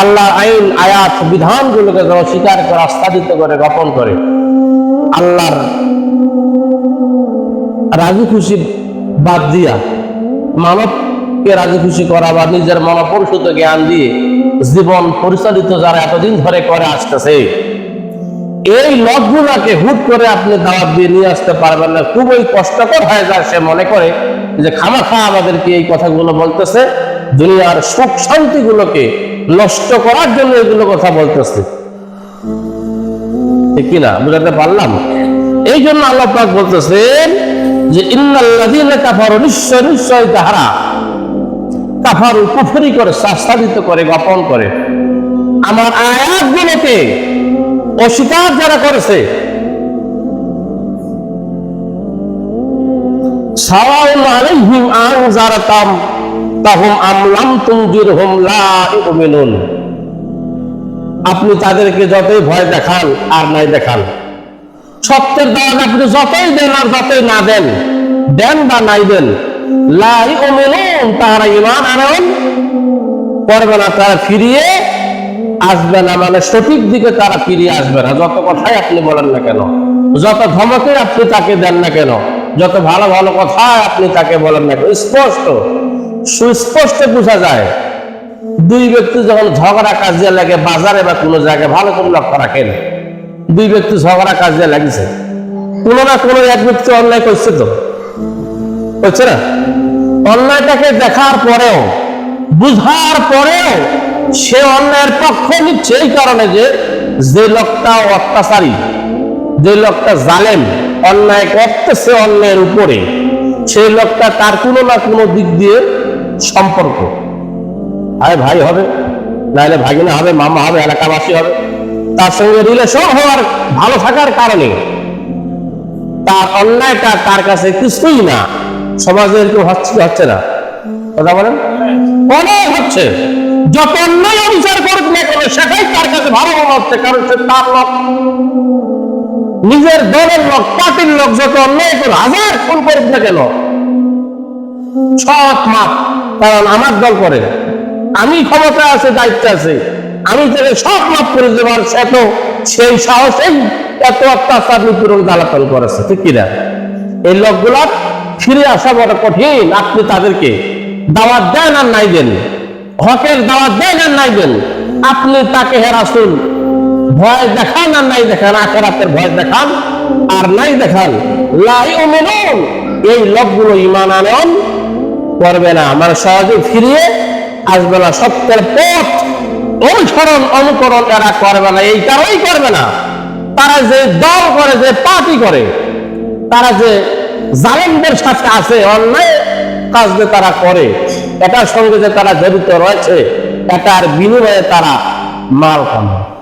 আল্লাহর আইন, আয়াত, বিধানগুলোকে যারা অস্বীকার করে, আস্থাদিত করে, গোপন করে। আল্লাহর রাজি খুশি বাদ দিয়া, মানবকে রাজি খুশি করা বা নিজের মনপরিশুত জ্ঞান দিয়ে জীবন পরিচালিত যারা এতদিন ধরে করে আসতেছে, এই লকগুলাকে হুট করে আপনি দাওয়াত দিয়ে নিয়ে আসতে পারবেন না। খুবই কষ্টকর হয়ে যায় সে মনে করে যে, খামাখা আমাদেরকে এই কথাগুলো বলতেছে। দুনিয়ার সুখ শান্তি গুলোকে নষ্ট করার জন্য এগুলো কথা বলতেছে। কিনা? বুঝাতে পারলাম? এই জন্য আল্লাহ পাক বলতেছেন যে, ইন্নাল্লাযীনা কাফারু নিশ্চয় নিশ্চয় তাহারা কাফারু কুফরি করে শাস্তাদিত করে, গোপন করে। আমার আয়াতগুলোকে অস্বীকার যারা করেছে আলাইহিম তাহুম আম লাম তুনজিরহুম লা ইউমিনুন। আপনি তাদেরকে যতই ভয় দেখান, আর নাই দেখান। সত্যের দাওয়াত আপনি যতই দেন আর যতই না দেন দেন বা নাই দেন লাই তাহারা ইমান আনয়ন করবে না, তারা ফিরিয়ে আসবে না মানে সঠিক দিকে তারা ফিরিয়ে আসবে না। যত কথাই আপনি বলেন না কেন, যত ধমকে আপনি তাকে দেন না কেন, যত ভালো ভালো কথা আপনি তাকে বলেন না কেন, স্পষ্ট। সুস্পষ্ট বোঝা যায়। দুই ব্যক্তি যখন ঝগড়া কাজিয়া লাগে, বাজারে বা কোনো জায়গায় ভালো করে লক্ষ্য রাখেন দুই ব্যক্তি ঝগড়া কাজিয়া লাগছে। কোনো না কোনো এক ব্যক্তি অন্যায় করছে তো। হচ্ছে না? অন্যায়টাকে দেখার পরেও, বুঝার পরেও সে অন্যায়ের পক্ষ নিচ্ছে এই কারণে যে যে লোকটা অত্যাচারী, যে লোকটা জালেম, অন্যায় করতেছে অন্যায়ের উপরে, সেই লোকটা তার কোনো না কোনো দিক দিয়ে সম্পর্ক। আরে ভাই হবে, নাহলে ভাগিনা হবে, মামা হবে, এলাকাবাসী হবে। তার সঙ্গে রিলেশন হওয়ার, ভালো থাকার কারণে। তার অন্যায়টা তার কাছে কিছুই না। সমাজে এরকম হচ্ছে হচ্ছে না? কথা বলেন। অনেক হচ্ছে। যত অন্যায় বিচার করুক না কেন, সেটাই তার কাছে ভালো মনে হচ্ছে, কারণ সে তার লোক। নিজের দলের লোক, পার্টির লোক, যত অন্যায় করে হাজার খুন করুক না কেন সৎ মাপ। কারণ আমার দল করে। আমি ক্ষমতা আছে, দায়িত্ব আছে। আমি তাকে সব মাপ করে দেবার সে তো সেই এত অত্যাচার জ্বালাতন করেছে। ঠিক কিনা? এই ফিরে আসা বড় কঠিন। আপনি তাদেরকে দাওয়াত দেন আর নাই দেন। হকের দাওয়াত দেন আর নাই দেন। আপনি তাকে হেরাসুন ভয় দেখান আর নাই দেখান। আখেরাতের ভয় দেখান আর নাই দেখান। লাই এই লোকগুলো ইমান আনয়ন করবে না। মানে সহজে ফিরিয়ে আসবে না। সত্যের পথ অনুসরণ, অনুকরণ এরা করবে না। এই কারণেই করবে না। তারা যে দল করে, যে পার্টি করে, তারা যে জালেমদের সাথে আছে, অন্যায় কাজ যে তারা করে, এটার সঙ্গে যে তারা জড়িত রয়েছে, এটার বিনিময়ে তারা মাল কামায়।